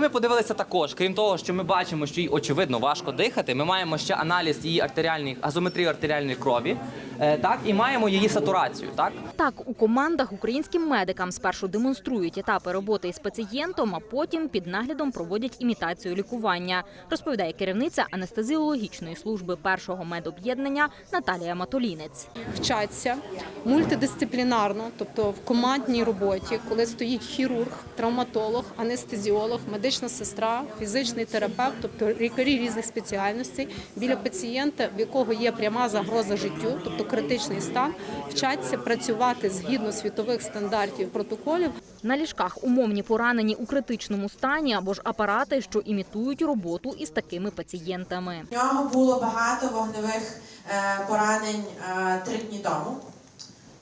Ми подивилися також, крім того, що ми бачимо, що їй очевидно важко дихати. Ми маємо ще аналіз її артеріальної газометрії артеріальної крові, так і маємо її сатурацію. Так Так, у командах українським медикам спершу демонструють етапи роботи із пацієнтом, а потім під наглядом проводять імітацію лікування, розповідає керівниця анестезіологічної служби першого медоб'єднання Наталія Матолінець. вчаться мультидисциплінарно, тобто в командній роботі, коли стоїть хірург, травматолог, анестезіолог, медична сестра, фізичний терапевт, тобто лікарі різних спеціальностей біля пацієнта, в якого є пряма загроза життю, тобто критичний стан, вчаться працювати згідно світових стандартів протоколів. На ліжках умовні поранені у критичному стані або ж апарати, що імітують роботу із такими пацієнтами. В нього було багато вогневих е, поранень е, три дні тому.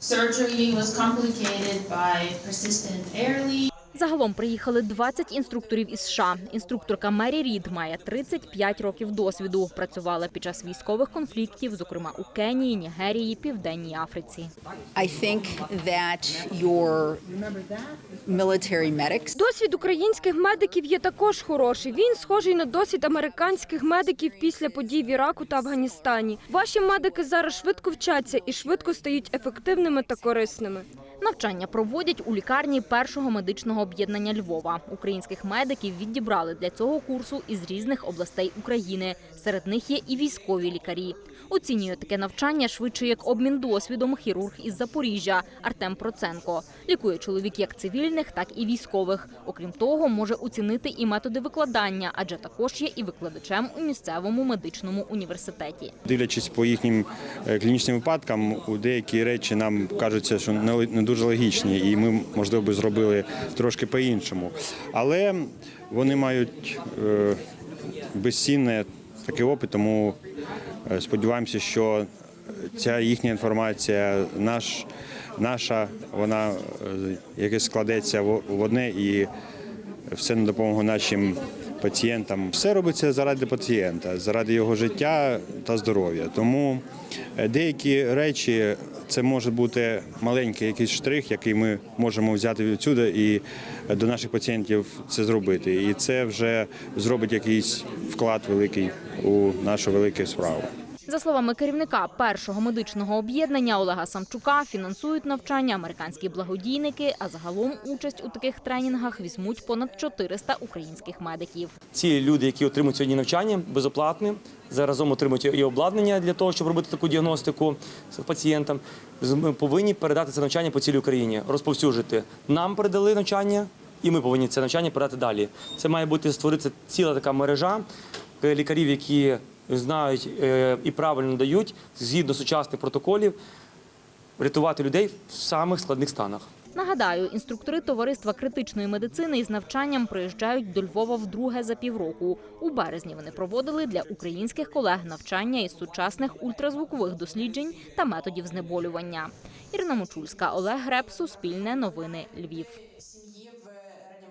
Surgery was complicated by persistent air leak. Загалом приїхали 20 інструкторів із США. Інструкторка Мері Рід має 35 років досвіду. Працювала під час військових конфліктів, зокрема у Кенії, Нігерії, Південній Африці. Medics Досвід українських медиків є також хороший. Він схожий на досвід американських медиків після подій в Іраку та Афганістані. Ваші медики зараз швидко вчаться і швидко стають ефективними та корисними. Навчання проводять у лікарні першого медичного об'єднання Львова. Українських медиків відібрали для цього курсу із різних областей України. Серед них є і військові лікарі. Оцінює таке навчання швидше як обмін досвідом хірург із Запоріжжя Артем Проценко. Лікує чоловік як цивільних, так і військових. Окрім того, може оцінити і методи викладання, адже також є і викладачем у місцевому медичному університеті. Дивлячись по їхнім е, клінічним випадкам, у деякі речі нам кажуться, що не дуже логічні, і ми, можливо, би зробили трошки по-іншому. Але вони мають е, безцінне такий опит, тому е, сподіваємося, що ця їхня інформація, наш, наша, вона е, якось складеться в в одне і все на допомогу нашим пацієнтам. Все робиться заради пацієнта, заради його життя та здоров'я. Тому е, деякі речі це може бути маленький якийсь штрих, який ми можемо взяти відсюди і е, до наших пацієнтів це зробити. І це вже зробить якийсь вклад великий у нашу велику справу. За словами керівника першого медичного об'єднання Олега Самчука, фінансують навчання американські благодійники, а загалом участь у таких тренінгах візьмуть понад 400 українських медиків. ці люди, які отримують сьогодні навчання, безоплатне, заразом отримують і обладнання для того, щоб робити таку діагностику пацієнтам. Ми повинні передати це навчання по цілій Україні, розповсюджити. Нам передали навчання, і ми повинні це навчання передати далі. Це має бути створитися ціла така мережа е, лікарів, які знають е, і правильно дають згідно сучасних протоколів рятувати людей в самих складних станах. Нагадаю, інструктори товариства критичної медицини із навчанням приїжджають до Львова вдруге за півроку. У березні вони проводили для українських колег навчання із сучасних ультразвукових досліджень та методів знеболювання. Ірина Мочульська, Олег Греб, Суспільне новини, Львів.